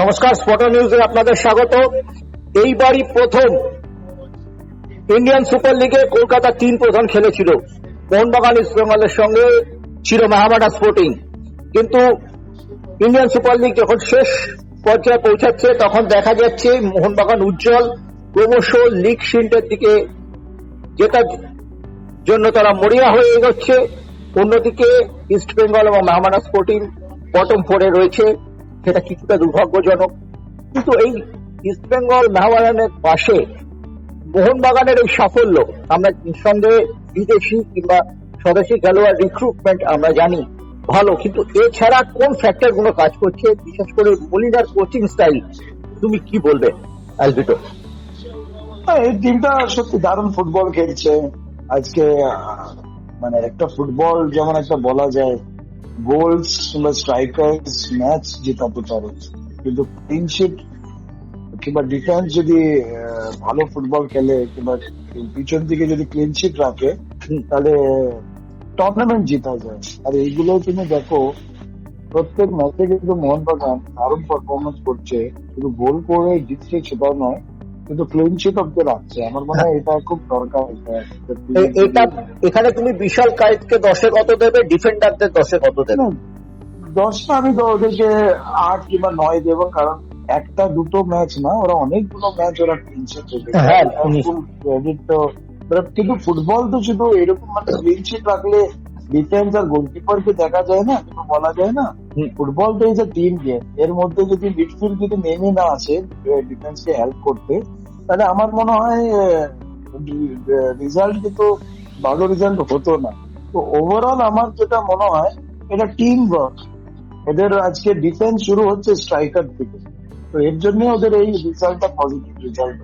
নমস্কার স্পটার নিউজে আপনাদের স্বাগত। এইবারই প্রথম ইন্ডিয়ান সুপার লিগে কলকাতা তিন প্রধান খেলেছিল। মোহনবাগান ইস্ট বেঙ্গলের সঙ্গে ছিল মাহামাডা স্পোর্টিং কিন্তু ইন্ডিয়ান সুপার লিগ যখন শেষ পর্যায়ে পৌঁছাচ্ছে, তখন দেখা যাচ্ছে মোহনবাগান উজ্জ্বল। ক্রমশ লিগ শিল্ডের দিকে জেতার জন্য তারা মরিয়া হয়ে এগোচ্ছে। অন্যদিকে ইস্ট বেঙ্গল এবং মাহমানা স্পোর্টিং বটম ফোরে রয়েছে। সেটা কিছুটা দুর্ভাগ্যজনক। কিন্তু এই ইস্ট বেঙ্গল মাহমানের পাশে মোহনবাগানের এই সাফল্য আমরা নিঃসন্দেহে বিদেশি কিংবা স্বদেশি খেলোয়াড় রিক্রুটমেন্ট আমরা জানি ভালো। কিন্তু এছাড়া কোন ফ্যাক্টরগুলো কাজ করছে বিশেষ করে মলিনার কোচিং স্টাইল তুমি কি বলবে অ্যালভিটো? হ্যাঁ, এই টিমটা সত্যি দারুণ ফুটবল খেলছে। আজকে মানে একটা ফুটবল যেমন একটা বলা যায় কিংবা স্ট্রাইকার্স ম্যাচ জেতাতে পারে কিন্তু ক্লিনশিট কিংবা ডিফেন্স যদি ভালো ফুটবল খেলে কিংবা পিছন দিকে যদি ক্লিনশিট রাখে তাহলে টুর্নামেন্ট জেতা যায় আর এইগুলো তুমি দেখো প্রত্যেক ম্যাচে কিন্তু মোহনবাগান দারুণ পারফরমেন্স করছে শুধু গোল করে জিতছে সেটাও নয় কিন্তু ক্লিনশিট অব্দি রাখছে আমার মনে হয় এটা খুব দরকার। এটা এখানে তুমি বিশাল কাইতকে দশে কত দেবে ডিফেন্ডারদের দশে কত দেবে? দশটা আমি তো ওদেরকে আট কিংবা নয় দেবো কারণ একটা দুটো ম্যাচ না ওরা অনেকগুলো ম্যাচ ওরা ক্লিনশিট হ্যাঁ, ক্রেডিট তো কিন্তু ফুটবল তো শুধু এরকম মানে ক্লিনশিট রাখলে ডিফেন্স আর গোলকিপার কে দেখা যায় না কিন্তু বলা যায় না ফুটবল তো ইজ এ টিম গেম এর মধ্যে যদি মিডফিল্ড যদি নেমে না আসে ডিফেন্স কে হেল্প করতে তাহলে আমার মনে হয় রেজাল্ট কিন্তু ভালো রেজাল্ট হতো না। তো ওভারঅল আমার যেটা মনে হয় এটা টিম ওয়ার্ক এদের আজকে ডিফেন্স শুরু হচ্ছে স্ট্রাইকার থেকে তো এর জন্য ওদের এই রেজাল্টটা পজিটিভ রেজাল্ট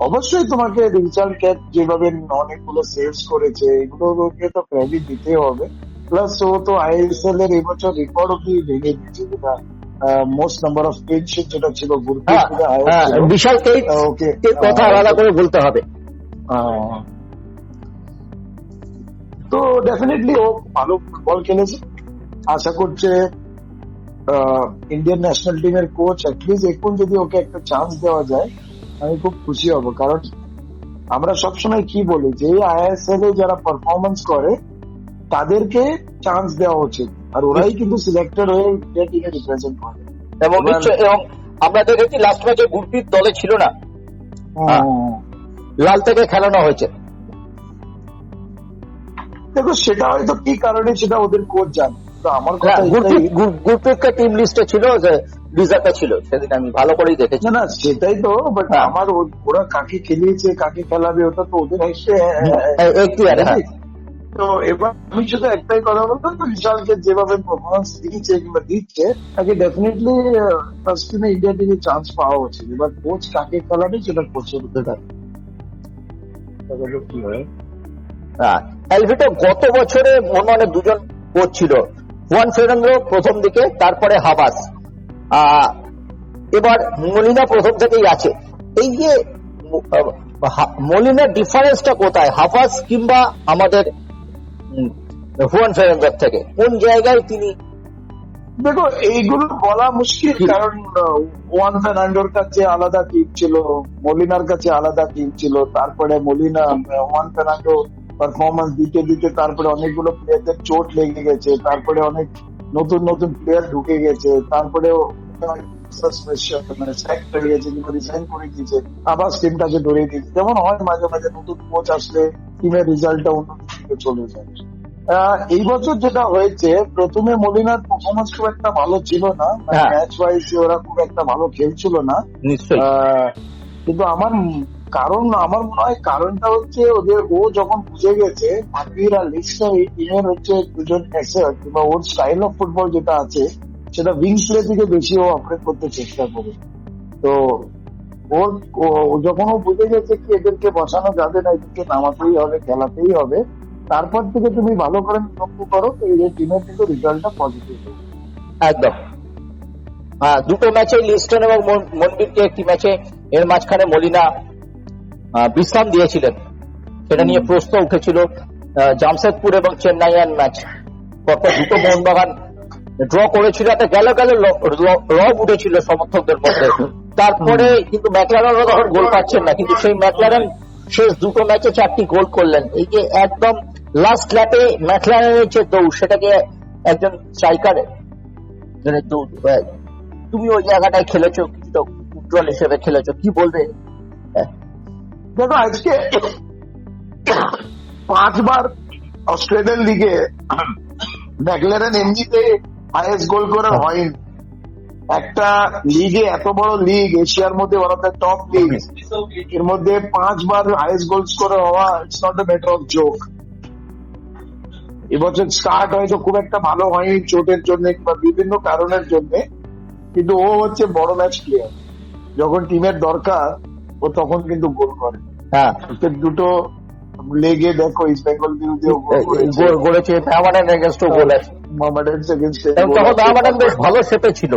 অবশ্যই তোমাকে রিচার্ড ক্যাট যেভাবে অনেকগুলো সেভস করেছে এগুলোকে তো ক্রেডিট দিতে হবে। প্লাস ও তো আইএসএল এর এবছর রেকর্ড অব্দি ভেঙে দিচ্ছে যেটা মোস্ট নাম্বার অফ যেটা ছিল হ্যাঁ হ্যাঁ, বিশাল ওকে কথা আলাদা করে বলতে হবে। তো ডেফিনেটলি ও ভালো ফুটবল খেলেছে। আশা করছে ইন্ডিয়ান ন্যাশনাল টিমের কোচ অ্যাটলিস্ট এখন যদি ওকে একটা চান্স দেওয়া যায় আমি খুব খুশি হব কারণ আমরা সবসময় কি বলি যে আইএসএল এ যারা পারফরমেন্স করে তাদেরকে চান্স দেওয়া উচিত। আর ওরাই কিন্তু সিলেক্টেড হয়ে ইন্ডিয়া টিমে রিপ্রেজেন্ট করে। এবং এবং আমরা দেখেছি লাস্ট ম্যাচে গুরপ্রীত দলে ছিল না। হ্যাঁ। লাল থেকে খেলানো হয়েছে। দেখো সেটা হয়তো কি কারণে সেটা ওদের কোচ জানে তো আমার কথা গুরপ্রীত টিম লিস্টে ছিল রিজার্ভে ছিল সেদিন আমি ভালো করেই দেখেছি। না সেটাই তো বাট হ্যাঁ। আমার ওরা কাকে খেলিয়েছে কাকে খেলাবে ওটা তো ওদের হাতে এই- এখতিয়ারে, হ্যাঁ। তো এবার আমি শুধু একটাই কথা বলব বিশালকে যেভাবে পারফরমেন্স দিচ্ছে কিংবা দিচ্ছে তাকে ডেফিনেটলি ফার্স্ট টিমে ইন্ডিয়া টিমে চান্স পাওয়া উচিত। এবার কোচ কাকে খেলাবে সেটা কোচের উপরে থাকে হয়? হ্যাঁ, এলভিটো গত বছরে মোহনবাগানে দুজন কোচ ছিল। হুয়ান ফেরেন্দ্র প্রথম দিকে তারপরে হাবাস। এবার মলিনা প্রথম থেকেই আছে। এই যে মলিনার ডিফারেন্সটা কোথায়? হাফাস কিংবা আমাদের হুয়ান ফেরেন্দ্র থেকে? কোন জায়গায় তিনি দেখো এইগুলো বলা মুশকিল কারণ ওয়ান ফার্নান্ডোর কাছে আলাদা টিম ছিল মলিনার কাছে আলাদা টিম ছিল তারপরে মলিনা ওয়ান ফার্নান্ডো পারফরমেন্স দিতে দিতে তারপরে অনেকগুলো প্লেয়ারদের চোট লেগে গেছে তারপরে অনেক নতুন নতুন প্লেয়ার ঢুকে গেছে তারপরে মানে sack হয়ে গেছে কিংবা রিজাইন করে দিয়েছে আবার টিমটাকে ধরে দিয়েছে। যেমন হয় মাঝে মাঝে নতুন কোচ আসলে টিমের রেজাল্টটা অন্য চলে যায়। এই বছর যেটা হয়েছে প্রথমে মলিনার পারফরমেন্স খুব একটা ভালো ছিল না হ্যাঁ। ম্যাচ ওয়াইজ ওরা খুব একটা ভালো খেলছিল না। কিন্তু আমার কারণ আমার মনে হয় কারণটা হচ্ছে ওদের, ও যখন বুঝে গেছে এই টিমের হচ্ছে দুজন কিংবা ওর স্টাইল অফ ফুটবল যেটা আছে, সেটা থেকে বেশি ও করতে চেষ্টা করে। তো ওর যখন ও বুঝে গেছে কি এদেরকে বসানো যাবে না, এদেরকে নামাতেই হবে, খেলাতেই হবে, তারপর থেকে তুমি ভালো করে লক্ষ্য করো এই টিমের কিন্তু রেজাল্টটা পজিটিভ একদম। হ্যাঁ দুটো ম্যাচে লিস্টন এবং মন- মন্দিরকে একটি ম্যাচে এর মাঝখানে মলিনা বিশ্রাম দিয়েছিলেন। সেটা নিয়ে প্রশ্ন উঠেছিল জামশেদপুর এবং চেন্নাইয়ান ম্যাচ পরপর দুটো মোহনবাগান ড্র করেছিল একটা গেল গেল রব উঠেছিল সমর্থকদের মধ্যে। তারপরে কিন্তু ম্যাকলারেনও তখন গোল পাচ্ছেন না কিন্তু সেই ম্যাকলারেন শেষ দুটো ম্যাচে চারটি গোল করলেন। এই যে একদম লাস্ট ল্যাপে ম্যাকলারেনের যে দৌড় সেটাকে একজন স্ট্রাইকার দৌড় তুমি ওই জায়গাটায় খেলেছো কিছুটা উজ্জ্বল হিসেবে খেলেছো কি বলবে? দেখো আজকে পাঁচবার অস্ট্রেলিয়ান লিগে ম্যাকলারেন এমনিতে হাইয়েস্ট গোল করে হয়নি। একটা লিগে এত বড় লিগ এশিয়ার মধ্যে one of the top league এর মধ্যে পাঁচবার হাইয়েস্ট গোল স্কোর হওয়া it's not a matter of joke এবছর স্টার্ট হয়তো খুব একটা ভালো হয়নি চোটের জন্য বা বিভিন্ন কারণের জন্য কিন্তু ও হচ্ছে বড় ম্যাচ প্লেয়ার যখন টিমের দরকার ও তখন কিন্তু গোল করে। হ্যাঁ। দুটো লেগে দেখো ইস্ট বেঙ্গল বিরুদ্ধে গোল করেছে মোহামেডান এগেনস্টও গোল আছে। মোহামেডান তখন মোহামেডান বেশ ভালো শেপে ছিল।